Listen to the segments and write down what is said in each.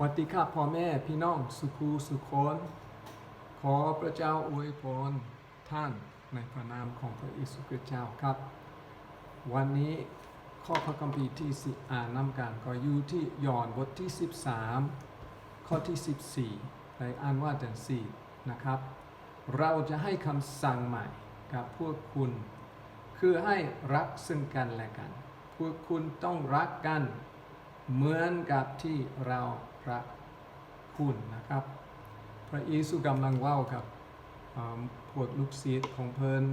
วัสดีครับพ่อแม่พี่น้องสุขูสุคนขอพระเจ้าอวยพรท่านในพระนามของพระเยซูคริสต์เจ้าครับ วันนี้ข้อพระคัมภีร์ที่สิอ่านนำกันก็อยู่ที่ยอห์นบทที่ 13 ข้อที่ 14ในอ่านว่าแต่สี่นะครับ เราจะให้คำสั่งใหม่กับพวกคุณ คือให้รักซึ่งกันและกัน พวกคุณต้องรักกันเหมือนกับที่เรา พรักคุณนะครับ พระเยซูกำลังเว่ากับพวกลูกศิษย์ของเพลิน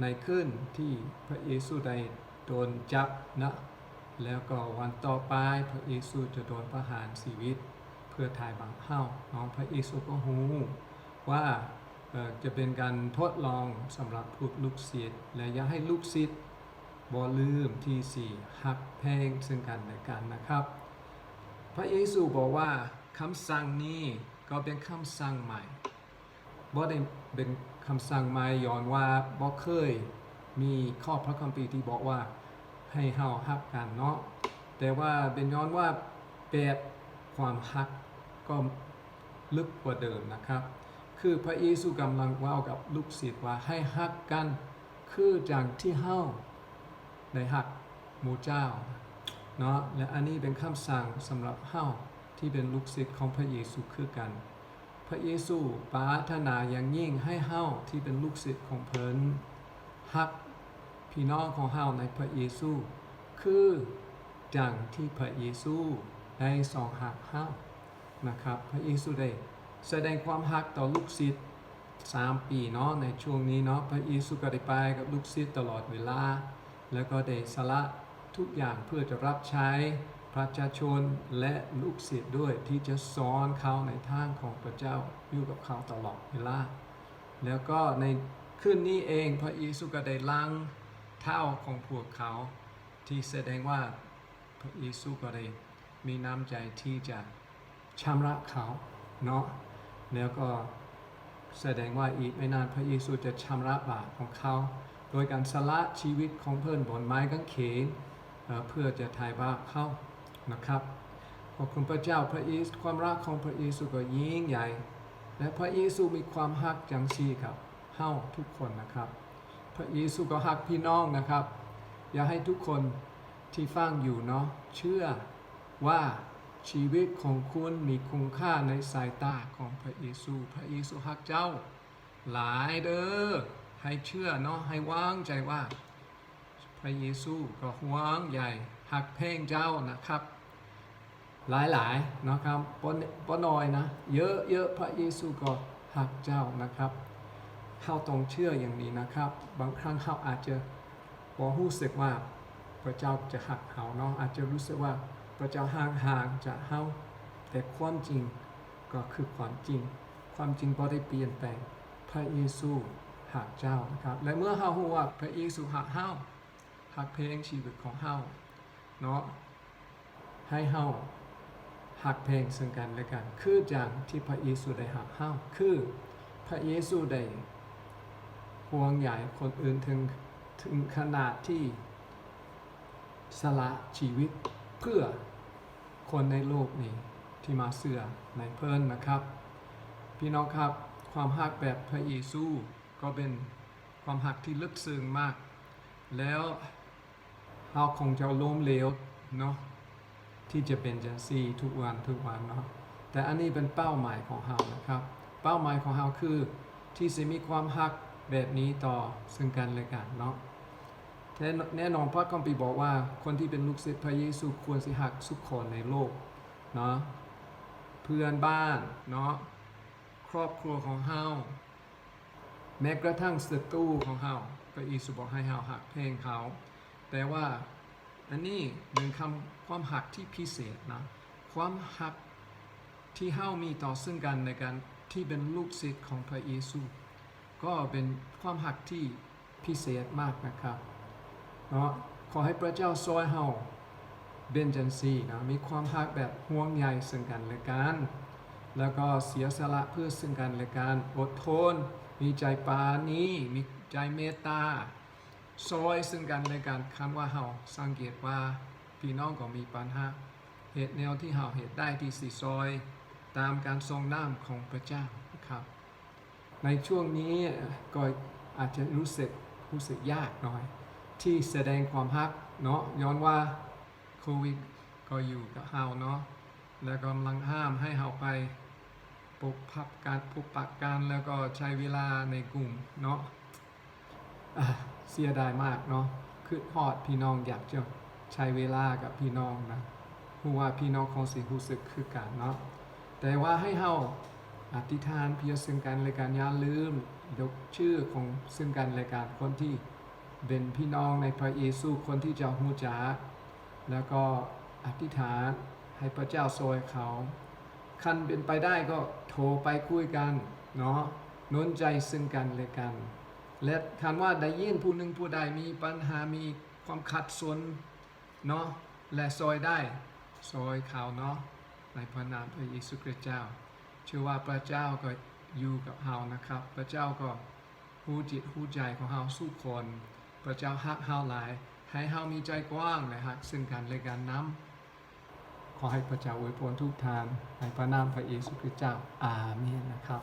ในคืนที่พระเยซูได้โดนจับนะแล้วก็วันต่อไปพระเยซูจะโดนประหารชีวิต เพื่อทายบางเฮ้าน้องพระเยซูก็หูว่าจะเป็นการทดลองสำหรับพวกลูกศิษย์และอย่าให้ลูกศิษย์บ่ลืมที่สี่หักแพงซึ่งกันและกันนะครับ ระเยซูบอกว่าคำสั่งนี้ก็เป็นคำสั่งใหม่บ่ได้เป็นคำสั่งใหม่ย้อนว่าบ่เคยมีข้อพระคัมภีร์ที่บอกว่าให้เฮาฮักกันเนาะแต่ว่าเป็นย้อนว่าแปดความฮักก็ลึกกว่าเดิมนะครับ คือพระเยซูกำลังว่ากับลูกศิษย์ว่าให้ฮักกัน คือจังที่เฮาได้หักหมูเจ้า เนาะและอันนี้เป็นคำสั่งสำหรับเฮาที่เป็นลูกศิษย์ของพระเยซูคือกัน พระเยซูปรารถนาอย่างยิ่งให้เฮาที่เป็นลูกศิษย์ของเพิ่นหักพี่น้องของเฮาในพระเยซู คือจังที่พระเยซูได้สองหักเฮานะครับ พระเยซูได้แสดงความหักต่อลูกศิษย์สามปีเนาะในช่วงนี้เนาะพระเยซูก็ได้ไปกับลูกศิษย์ตลอดเวลา แล้วก็ได้สละ ทุกอย่างเพื่อจะรับใช้ประชาชนและลูกศิษย์ด้วยที่จะสอนเขาในทางของพระเจ้าอยู่กับเขาตลอดเวลา แล้วก็ในคืนนี้เองพระเยซูก็ได้ล้างเท้าของพวกเขา ที่แสดงว่าพระเยซูก็ได้มีน้ำใจที่จะชำระเขาเนาะแล้วก็แสดงว่าอีกไม่นานพระเยซูจะชำระบาปของเขา โดยการสละชีวิตของเพื่อนบนไม้กางเขน เพื่อจะถ่บาปเขานะครับขอบคุณพระเจ้าพระเยซูความรักของพระเยซูก็ยิ่งใหญ่ และพระเยซูมีความฮักจังซีกับเฮ้าทุกคนนะครับ พระเยซูก็ฮักพี่น้องนะครับ อยากให้ทุกคนที่ฟังอยู่เนาะเชื่อว่าชีวิตของคุณมีคุณค่าในสายตาของพระเยซู พระเยซูฮักเจ้า หลายเด้อให้เชื่อเนาะให้วางใจว่า พระเยซูก็หวงใหญ่หักเพลงเจ้านะครับ หลายๆนะครับปนปน้อยนะ เยอะเยอะพระเยซูก็หักเจ้านะครับเข้าต้องเชื่ออย่างนี้นะครับ บางครั้งเขาอาจจะบอรู้สึกว่าพระเจ้าจะหักเขาเนาะอาจจะรู้สึกว่าพระเจ้าห่างห่างๆจากเขาแต่ความจริงก็คือความจริง ความจริงพอได้เปลี่ยนแปลงพระเยซูหักเจ้านะครับ และเมื่อเฮารู้ว่าพระเยซูหักเฮา หักเพลงชีวิตของเฮาเนาะให้เฮาหักเพลงซึ่งกันและกัน คือจังที่พระเยซูได้หักเฮาคือพระเยซูได้ห่วงใหญ่คนอื่นถึงถึงขนาดที่สละชีวิตเพื่อคนในโลกนี้ที่มาเสื่อในเพิ่นนะครับ พี่น้องครับความหักแบบพระเยซูก็เป็นความหักที่ลึกซึ้งมาก แล้ว เราคงจะล้มเหลวเนาะที่จะเป็นจังซี่ทุกวันทุกวันเนาะแต่อันนี้เป็นเป้าหมายของเรานะครับ เป้าหมายของเราคือที่จะมีความฮักแบบนี้ต่อซึ่งกันและกันเนาะแน่แน่นอนพระคัมภีร์บอกว่าคนที่เป็นลูกศิษย์พระเยซูควรสิฮักทุกคนในโลกเนาะเพื่อนบ้านเนาะครอบครัวของเฮาแม้กระทั่งศัตรูของเฮาพระเยซูบอกให้เฮาหักเพลงเขา แต่ว่าอันนี้เป็นคำความหักที่พิเศษนะความหักที่เฮามีต่อซึ่งกันในการที่เป็นลูกศิษย์ของพระเยซู ก็เป็นความหักที่พิเศษมากนะครับเนาะขอให้พระเจ้าซอยเฮาเบนจันซีนะมีความหักแบบห่วงใยซึ่งกันและกัน แล้วก็เสียสละเพื่อซึ่งกันและกันอดทน มีใจปานีมีใจเมตตา ซอยซึ่งกันและกันคำว่าเฮาสังเกตว่าพี่น้องก็มีปัญหาเหตุแนวที่เฮาเหตุได้ที่สี่ซอย ตามการทรงน้ำของพระเจ้าครับ ในช่วงนี้ก็อาจจะรู้สึกรู้สึกยากหน่อย ที่แสดงความฮักเนาะย้อนว่าโควิดก็อยู่กับเฮาเนาะแล้วก็กำลังห้ามให้เฮาไปปกพับการปกปักกันแล้วก็ใช้เวลาในกลุ่มเนาะ เสียดายมากเนาะคือฮอดพี่น้องอยากจะใช้เวลากับพี่น้องนะผู้ว่าพี่น้องคงสิรู้สึกคือกันเนาะแต่ว่าให้เฮาอธิษฐานเพียรซึ่งกันและกันอย่าลืมยกชื่อของซึ่งกันและกันคนที่เป็นพี่น้องในพระเยซูคนที่จะหูจักแล้วก็อธิษฐานให้พระเจ้าทรงเขา คันเป็นไปได้ก็โทรไปคุยกันเนาะนุนใจซึ่งกันและกัน และคันว่าได้ยินผู้หนึ่งผู้ใดมีปัญหามีความขัดสนเนาะและซอยได้ซอยเขาเนาะในพระนามพระเยซูคริสต์เจ้าเชื่อว่าพระเจ้าก็อยู่กับเฮานะครับ พระเจ้าก็หูจิตหูใจของเฮาสู้คน พระเจ้าฮักเฮาหลาย ให้เฮามีใจกว้างและฮักซึ่งกันและกันน้ำขอให้พระเจ้าอวยพรทุกทานในพระนามพระเยซูคริสต์เจ้าอาเมนนะครับ